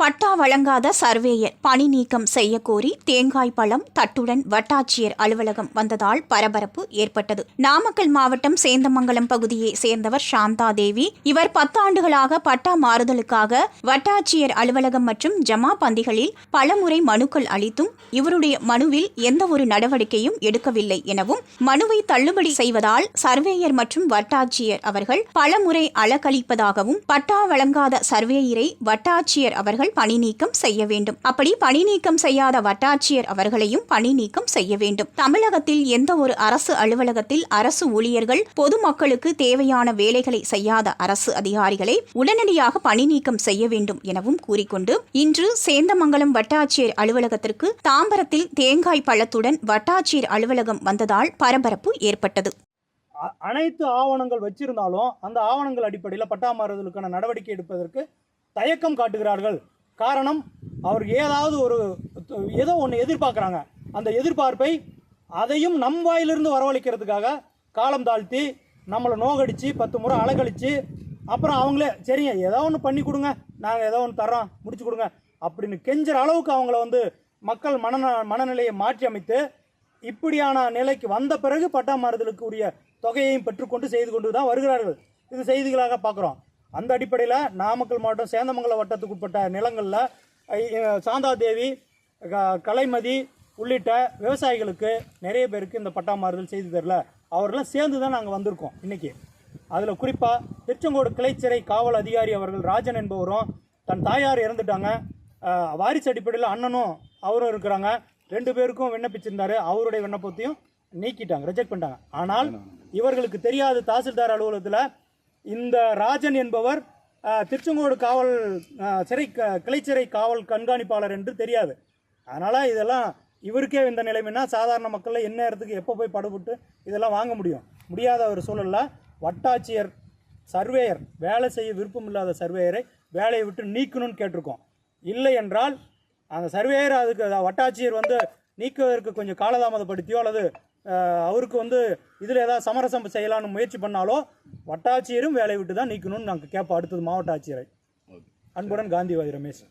பட்டா வழங்காத surveyor பணி நீக்கம் செய்யக்கோரி தேங்காய் பழம் தட்டுடன் வட்டாட்சியர் அலுவலகம் வந்ததால் பரபரப்பு ஏற்பட்டது. நாமக்கல் மாவட்டம் சேந்தமங்கலம் பகுதியை சேர்ந்தவர் சாந்தா தேவி. இவர் பத்தாண்டுகளாக பட்டா மாறுதலுக்காக வட்டாட்சியர் அலுவலகம் மற்றும் ஜமா பந்திகளில் பலமுறை மனுக்கள் அளித்தும் இவருடைய மனுவில் எந்த ஒரு நடவடிக்கையும் எடுக்கவில்லை எனவும் மனுவை தள்ளுபடி செய்வதால் சர்வேயர் மற்றும் வட்டாட்சியர் அவர்கள் பலமுறை அலக்கழிப்பதாகவும் பட்டா வழங்காத சர்வேயரை வட்டாட்சியர் அவர்கள் பணி நீக்கம் செய்ய வேண்டும். அப்படி பணி நீக்கம் செய்யாத வட்டாட்சியர் அவர்களையும் பணி நீக்கம் செய்ய வேண்டும். தமிழகத்தில் எந்த ஒரு அரசு அலுவலகத்தில் அரசு ஊழியர்கள் பொதுமக்களுக்கு தேவையான வேலைகளை செய்யாத அரசு அதிகாரிகளை உடனடியாக பணி நீக்கம் செய்ய வேண்டும் எனவும் கூறிக்கொண்டு இன்று சேந்தமங்கலம் வட்டாட்சியர் அலுவலகத்திற்கு தாம்பரத்தில் தேங்காய் பழத்துடன் வட்டாட்சியர் அலுவலகம் வந்ததால் பரபரப்பு ஏற்பட்டது. அனைத்து ஆவணங்கள் வச்சிருந்தாலும் அந்த ஆவணங்கள் அடிப்படையில் பட்டா மாறுதலுக்கான நடவடிக்கை எடுப்பதற்கு தயக்கம் காட்டுகிறார்கள். காரணம் அவர் ஏதாவது ஒரு ஏதோ ஒன்று எதிர்பார்க்குறாங்க. அந்த எதிர்பார்ப்பை அதையும் நம் வாயிலிருந்து வரவழைக்கிறதுக்காக காலம் தாழ்த்தி நம்மளை நோகடிச்சு பத்து முறை அலகழித்து அப்புறம் அவங்களே சரிங்க ஏதோ ஒன்று பண்ணி கொடுங்க நாங்கள் ஏதோ ஒன்று தர்றோம் முடிச்சு கொடுங்க அப்படின்னு கெஞ்சுற அளவுக்கு அவங்கள வந்து மக்கள் மன மனநிலையை மாற்றி அமைத்து இப்படியான நிலைக்கு வந்த பிறகு பட்டாமாறுதலுக்கு உரிய தொகையையும் பெற்றுக்கொண்டு செய்து கொண்டு தான் வருகிறார்கள். இது செய்திகளாக பார்க்குறோம். அந்த அடிப்படையில் நாமக்கல் மாவட்டம் சேந்தமங்கலம் வட்டத்துக்கு உட்பட்ட நிலங்களில் சாந்தாதேவி கலைமதி உள்ளிட்ட விவசாயிகளுக்கு நிறைய பேருக்கு இந்த பட்டா மாறுதல் செய்து தரல. அவரெல்லாம் சேர்ந்து தான் நாங்கள் வந்திருக்கோம் இன்னைக்கு. அதில் குறிப்பாக திருச்செங்கோடு கிளைச்சிறை காவல் அதிகாரி அவர்கள் ராஜன் என்பவரும் தன் தாயார் இறந்துட்டாங்க. வாரிசு அடிப்படையில் அண்ணனும் அவரும் இருக்கிறாங்க. ரெண்டு பேருக்கும் விண்ணப்பிச்சிருந்தாரு. அவருடைய விண்ணப்பத்தையும் நீக்கிட்டாங்க ரிஜெக்ட் பண்ணிட்டாங்க. ஆனால் இவர்களுக்கு தெரியாத தாசில்தார் அலுவலகத்தில் இந்த ராஜன் என்பவர் திருச்செங்கோடு காவல் சிறை க- கிளைச்சிறை காவல் கண்காணிப்பாளர் என்று தெரியாது. அதனால் இதெல்லாம் இவருக்கே இந்த நிலைமைன்னா சாதாரண மக்களில் என்ன இடத்துக்கு எப்போ போய் படுபட்டு இதெல்லாம் வாங்க முடியும். முடியாத ஒரு சூழலில் வட்டாட்சியர் சர்வேயர் வேலை செய்ய விருப்பம் இல்லாத சர்வேயரை வேலையை விட்டு நீக்கணும்னு கேட்டிருக்கோம். இல்லை என்றால் அந்த சர்வேயர் அதுக்கு வட்டாட்சியர் வந்து நீக்குவதற்கு கொஞ்சம் காலதாமதப்படுத்தியோ அல்லது அவருக்கு வந்து இதில் ஏதாவது சமரசம் செய்யலாம்னு முயற்சி பண்ணாலோ வட்டாட்சியரும் வேலையை விட்டு தான் நீக்கணும்னு நாங்கள் கேட்போம். அடுத்தது மாவட்ட ஆட்சியரை. அன்புடன் காந்திவாதி ரமேஷ்.